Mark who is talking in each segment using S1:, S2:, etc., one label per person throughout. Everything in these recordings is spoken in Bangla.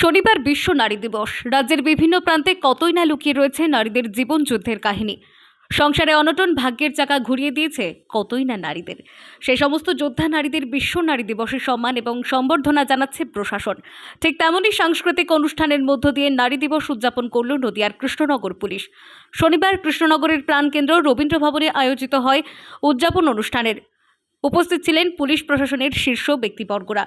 S1: শনিবার বিশ্ব নারী দিবস। রাজ্যের বিভিন্ন প্রান্তে কতই না লুকিয়ে রয়েছে নারীদের জীবন যুদ্ধের কাহিনী। সংসারে অনটন ভাগ্যের চাকা ঘুরিয়ে দিয়েছে কতই না নারীদের। সেই সমস্ত যোদ্ধা নারীদের বিশ্ব নারী দিবসের সম্মান এবং সম্বর্ধনা জানাচ্ছে প্রশাসন। ঠিক তেমনই সাংস্কৃতিক অনুষ্ঠানের মধ্য দিয়ে নারী দিবস উদযাপন করল নদিয়ার কৃষ্ণনগর পুলিশ। শনিবার কৃষ্ণনগরের প্রাণকেন্দ্র রবীন্দ্র ভবনে আয়োজিত হয় উদযাপন অনুষ্ঠানের। উপস্থিত ছিলেন পুলিশ প্রশাসনের শীর্ষ ব্যক্তিবর্গরা।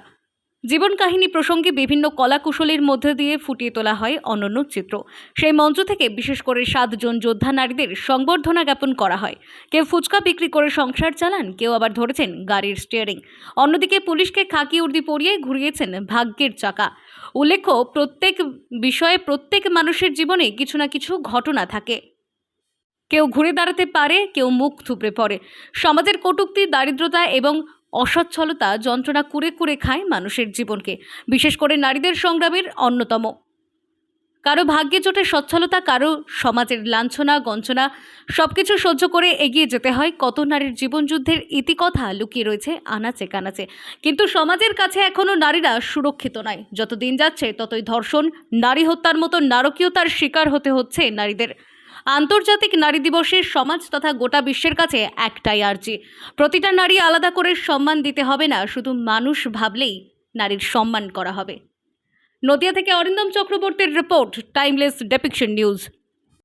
S1: জীবন কাহিনী প্রসঙ্গে বিভিন্ন কলাকুশলীর মধ্যে দিয়ে ফুটিয়ে তোলা হয় অনন্য চিত্র। সেই মঞ্চ থেকে বিশেষ করে সাতজন যোদ্ধা নারীদের সংবর্ধনা জ্ঞাপন করা হয়। কেউ ফুচকা বিক্রি করে সংসার চালান, কেউ আবার ধরেছেন গাড়ির স্টিয়ারিং অন্যদিকে পুলিশকে খাকি উর্দি পরিয়ে ঘুরিয়েছেন ভাগ্যের চাকা। উল্লেখ্য, প্রত্যেক বিষয়ে প্রত্যেক মানুষের জীবনে কিছু না কিছু ঘটনা থাকে। কেউ ঘুরে দাঁড়াতে পারে, কেউ মুখ থুপড়ে পড়ে। সমাজের কটূক্তি, দারিদ্রতা এবং অসচ্ছলতা যন্ত্রণা কুড়ে কুড়ে খায় মানুষের জীবনকে, বিশেষ করে নারীদের সংগ্রামের অন্যতম। কারও ভাগ্যে জোটে সচ্ছলতা, কারও সমাজের লাঞ্ছনা গঞ্চনা সব কিছু সহ্য করে এগিয়ে যেতে হয়। কত নারীর জীবনযুদ্ধের ইতিকথা লুকিয়ে রয়েছে আনাচে কানাচে। কিন্তু সমাজের কাছে এখনও নারীরা সুরক্ষিত নয়। যত দিন যাচ্ছে, ততই ধর্ষণ, নারী হত্যার মতো নারকীয়তার শিকার হতে হচ্ছে নারীদের। আন্তর্জাতিক নারী দিবসের সমাজ তথা গোটা বিশ্বের কাছে একটাই আর্জি। প্রতিটা নারী আলাদা করে সম্মান দিতে হবে না, শুধু মানুষ ভাবলেই নারীর সম্মান করা হবে। নদিয়া থেকে অরিন্দম চক্রবর্তীর রিপোর্ট টাইমলেস ডেপিকশন নিউজ